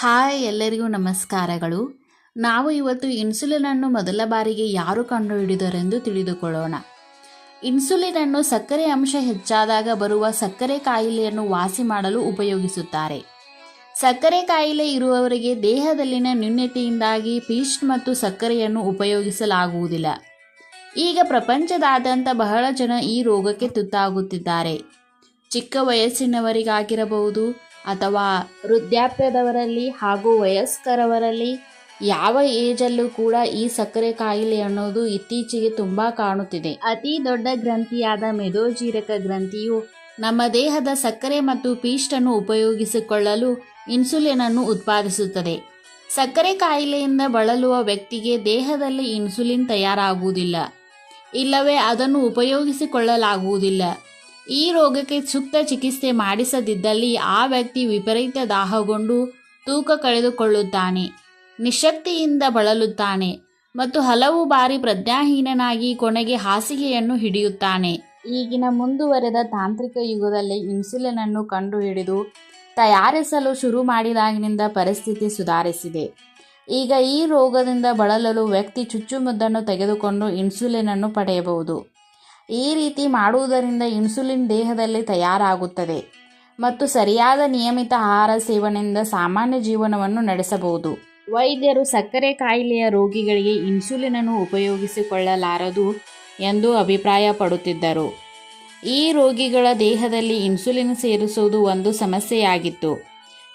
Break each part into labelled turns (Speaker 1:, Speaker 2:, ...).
Speaker 1: Hi ಎಲ್ಲರಿಗೂ ನಮಸ್ಕಾರಗಳು. ನಾವು ಇವತ್ತು ಇನ್ಸುಲಿನ್ ಅನ್ನು ಮೊದಲ ಬಾರಿಗೆ ಯಾರು ಕಂಡುಹಿಡಿದರೆಂದು ತಿಳಿದುಕೊಳ್ಳೋಣ. ಇನ್ಸುಲಿನ್ ಅನ್ನು ಸಕ್ಕರೆ ಅಂಶ ಹೆಚ್ಚಾದಾಗ ಬರುವ ಸಕ್ಕರೆ ಕಾಯಿಲೆಯನ್ನು ವಾಸಿ ಮಾಡಲು ಉಪಯೋಗಿಸುತ್ತಾರೆ. ಸಕ್ಕರೆ ಕಾಯಿಲೆ ಇರುವವರಿಗೆ ದೇಹದಲ್ಲಿನ ನ್ಯೂನ್ಯತೆಯಿಂದಾಗಿ ಪೀಸ್ಟ್ ಮತ್ತು ಸಕ್ಕರೆಯನ್ನು ಉಪಯೋಗಿಸಲಾಗುವುದಿಲ್ಲ. ಈಗ ಪ್ರಪಂಚದಾದ್ಯಂತ ಬಹಳ ಜನ ಈ ರೋಗಕ್ಕೆ ತುತ್ತಾಗುತ್ತಿದ್ದಾರೆ. ಚಿಕ್ಕ ವಯಸ್ಸಿನವರಿಗಾಗಿರಬಹುದು ಅಥವಾ ವೃದ್ಧಾಪ್ಯದವರಲ್ಲಿ ಹಾಗೂ ವಯಸ್ಕರವರಲ್ಲಿ ಯಾವ ಏಜಲ್ಲೂ ಕೂಡ ಈ ಸಕ್ಕರೆ ಕಾಯಿಲೆ ಅನ್ನೋದು ಇತ್ತೀಚೆಗೆ ತುಂಬ ಕಾಣುತ್ತಿದೆ. ಅತಿ ದೊಡ್ಡ ಗ್ರಂಥಿಯಾದ ಮೆದೋಜೀರಕ ಗ್ರಂಥಿಯು ನಮ್ಮ ದೇಹದ ಸಕ್ಕರೆ ಮತ್ತು ಪೀಷ್ಟನ್ನು ಉಪಯೋಗಿಸಿಕೊಳ್ಳಲು ಇನ್ಸುಲಿನ್ ಅನ್ನು ಉತ್ಪಾದಿಸುತ್ತದೆ. ಸಕ್ಕರೆ ಕಾಯಿಲೆಯಿಂದ ಬಳಲುವ ವ್ಯಕ್ತಿಗೆ ದೇಹದಲ್ಲಿ ಇನ್ಸುಲಿನ್ ತಯಾರಾಗುವುದಿಲ್ಲ. ಇಲ್ಲವೇ ಅದನ್ನು ಉಪಯೋಗಿಸಿಕೊಳ್ಳಲಾಗುವುದಿಲ್ಲ. ಈ ರೋಗಕ್ಕೆ ಸೂಕ್ತ ಚಿಕಿತ್ಸೆ ಮಾಡಿಸದಿದ್ದಲ್ಲಿ ಆ ವ್ಯಕ್ತಿ ವಿಪರೀತ ದಾಹಗೊಂಡು ತೂಕ ಕಳೆದುಕೊಳ್ಳುತ್ತಾನೆ, ನಿಶಕ್ತಿಯಿಂದ ಬಳಲುತ್ತಾನೆ ಮತ್ತು ಹಲವು ಬಾರಿ ಪ್ರಜ್ಞಾಹೀನನಾಗಿ ಕೊನೆಗೆ ಹಾಸಿಗೆಯನ್ನು ಹಿಡಿಯುತ್ತಾನೆ. ಈಗಿನ ಮುಂದುವರೆದ ತಾಂತ್ರಿಕ ಯುಗದಲ್ಲಿ ಇನ್ಸುಲಿನ್ ಅನ್ನು ಕಂಡುಹಿಡಿದು ತಯಾರಿಸಲು ಶುರು ಮಾಡಿದಾಗಿನಿಂದ ಪರಿಸ್ಥಿತಿ ಸುಧಾರಿಸಿದೆ. ಈಗ ಈ ರೋಗದಿಂದ ಬಳಲಲು ವ್ಯಕ್ತಿ ಚುಚ್ಚುಮದ್ದನ್ನು ತೆಗೆದುಕೊಂಡು ಇನ್ಸುಲಿನ್ ಅನ್ನು ಪಡೆಯಬಹುದು. ಈ ರೀತಿ ಮಾಡುವುದರಿಂದ ಇನ್ಸುಲಿನ್ ದೇಹದಲ್ಲಿ ತಯಾರಾಗುತ್ತದೆ ಮತ್ತು ಸರಿಯಾದ ನಿಯಮಿತ ಆಹಾರ ಸೇವನೆಯಿಂದ ಸಾಮಾನ್ಯ ಜೀವನವನ್ನು ನಡೆಸಬಹುದು. ವೈದ್ಯರು ಸಕ್ಕರೆ ಕಾಯಿಲೆಯ ರೋಗಿಗಳಿಗೆ ಇನ್ಸುಲಿನ್ ಅನ್ನು ಉಪಯೋಗಿಸಿಕೊಳ್ಳಲಾರದು ಎಂದು ಅಭಿಪ್ರಾಯಪಡುತ್ತಿದ್ದರು. ಈ ರೋಗಿಗಳ ದೇಹದಲ್ಲಿ ಇನ್ಸುಲಿನ್ ಸೇರಿಸುವುದು ಒಂದು ಸಮಸ್ಯೆಯಾಗಿತ್ತು.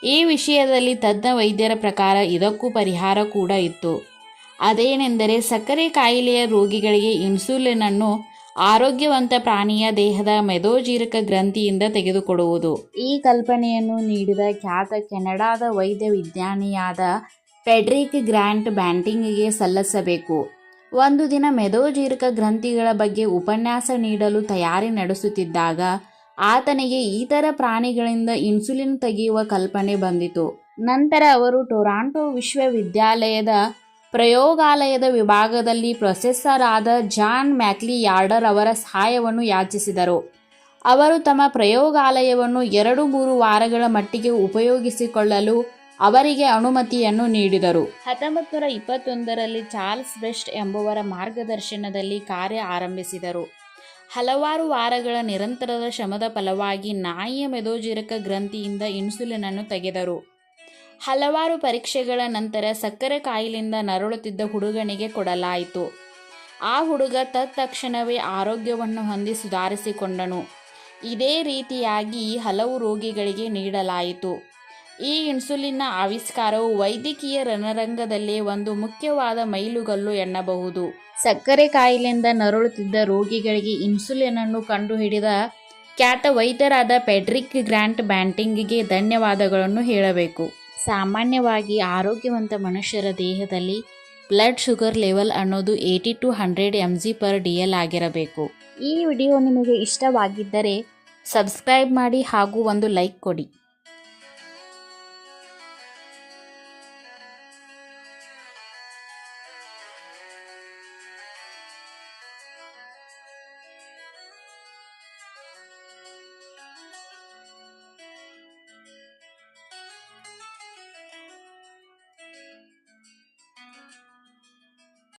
Speaker 1: ಈ ವಿಷಯದಲ್ಲಿ ತಜ್ಞ ವೈದ್ಯರ ಪ್ರಕಾರ ಇದಕ್ಕೂ ಪರಿಹಾರ ಕೂಡ ಇತ್ತು. ಅದೇನೆಂದರೆ ಸಕ್ಕರೆ ಕಾಯಿಲೆಯ ರೋಗಿಗಳಿಗೆ ಇನ್ಸುಲಿನ್ ಅನ್ನು ಆರೋಗ್ಯವಂತ ಪ್ರಾಣಿಯ ದೇಹದ ಮೆದೋಜೀರಕ ಗ್ರಂಥಿಯಿಂದ ತೆಗೆದುಕೊಡುವುದು. ಈ ಕಲ್ಪನೆಯನ್ನು ನೀಡಿದ ಖ್ಯಾತ ಕೆನಡಾದ ವೈದ್ಯ ವಿಜ್ಞಾನಿಯಾದ ಫೆಡ್ರಿಕ್ ಗ್ರ್ಯಾಂಟ್ ಬ್ಯಾಂಟಿಂಗ್ಗೆ ಸಲ್ಲಿಸಬೇಕು. ಒಂದು ದಿನ ಮೆದೋಜೀರಕ ಗ್ರಂಥಿಗಳ ಬಗ್ಗೆ ಉಪನ್ಯಾಸ ನೀಡಲು ತಯಾರಿ ನಡೆಸುತ್ತಿದ್ದಾಗ ಆತನಿಗೆ ಇತರ ಪ್ರಾಣಿಗಳಿಂದ ಇನ್ಸುಲಿನ್ ತೆಗೆಯುವ ಕಲ್ಪನೆ ಬಂದಿತು. ನಂತರ ಅವರು ಟೊರಾಂಟೊ ವಿಶ್ವವಿದ್ಯಾಲಯದ ಪ್ರಯೋಗಾಲಯದ ವಿಭಾಗದಲ್ಲಿ ಪ್ರೊಸೆಸರ್ ಆದ ಜಾನ್ ಮ್ಯಾಕ್ಲಿ ಯಾರ್ಡರ್ ಅವರ ಸಹಾಯವನ್ನು ಯಾಚಿಸಿದರು. ಅವರು ತಮ್ಮ ಪ್ರಯೋಗಾಲಯವನ್ನು ಎರಡು ಮೂರು ವಾರಗಳ ಮಟ್ಟಿಗೆ ಉಪಯೋಗಿಸಿಕೊಳ್ಳಲು ಅವರಿಗೆ ಅನುಮತಿಯನ್ನು ನೀಡಿದರು. ಹತ್ತೊಂಬತ್ತು ನೂರ ಇಪ್ಪತ್ತೊಂದರಲ್ಲಿ ಚಾರ್ಲ್ಸ್ ಬೆಸ್ಟ್ ಎಂಬುವರ ಮಾರ್ಗದರ್ಶನದಲ್ಲಿ ಕಾರ್ಯ ಆರಂಭಿಸಿದರು. ಹಲವಾರು ವಾರಗಳ ನಿರಂತರದ ಶ್ರಮದ ಫಲವಾಗಿ ನಾಯಿಯ ಮೆದೋಜೀರಕ ಗ್ರಂಥಿಯಿಂದ ಇನ್ಸುಲಿನ್ ಅನ್ನು ತೆಗೆದರು. ಹಲವಾರು ಪರೀಕ್ಷೆಗಳ ನಂತರ ಸಕ್ಕರೆ ಕಾಯಿಲಿಂದ ನರಳುತ್ತಿದ್ದ ಹುಡುಗನಿಗೆ ಕೊಡಲಾಯಿತು. ಆ ಹುಡುಗ ತತ್ಕ್ಷಣವೇ ಆರೋಗ್ಯವನ್ನು ಹೊಂದಿ ಸುಧಾರಿಸಿಕೊಂಡನು. ಇದೇ ರೀತಿಯಾಗಿ ಹಲವು ರೋಗಿಗಳಿಗೆ ನೀಡಲಾಯಿತು. ಈ ಇನ್ಸುಲಿನ್ನ ಆವಿಷ್ಕಾರವು ವೈದ್ಯಕೀಯ ರಣರಂಗದಲ್ಲಿ ಒಂದು ಮುಖ್ಯವಾದ ಮೈಲುಗಲ್ಲು ಎನ್ನಬಹುದು. ಸಕ್ಕರೆ ಕಾಯಿಲೆಯಿಂದ ನರಳುತ್ತಿದ್ದ ರೋಗಿಗಳಿಗೆ ಇನ್ಸುಲಿನ್ ಅನ್ನು ಕಂಡುಹಿಡಿದ ಖ್ಯಾತ ವೈದ್ಯರಾದ ಪೆಡ್ರಿಕ್ ಗ್ರ್ಯಾಂಟ್ ಬ್ಯಾಂಟಿಂಗ್ಗೆ ಧನ್ಯವಾದಗಳನ್ನು ಹೇಳಬೇಕು. ಸಾಮಾನ್ಯವಾಗಿ ಆರೋಗ್ಯವಂತ ಮನುಷ್ಯರ ದೇಹದಲ್ಲಿ ಬ್ಲಡ್ ಶುಗರ್ ಲೆವೆಲ್ ಅನ್ನೋದು eighty to hundred M G per D L ಆಗಿರಬೇಕು. ಈ ವಿಡಿಯೋ ನಿಮಗೆ ಇಷ್ಟವಾಗಿದ್ದರೆ ಸಬ್ಸ್ಕ್ರೈಬ್ ಮಾಡಿ ಹಾಗೂ ಒಂದು ಲೈಕ್ ಕೊಡಿ.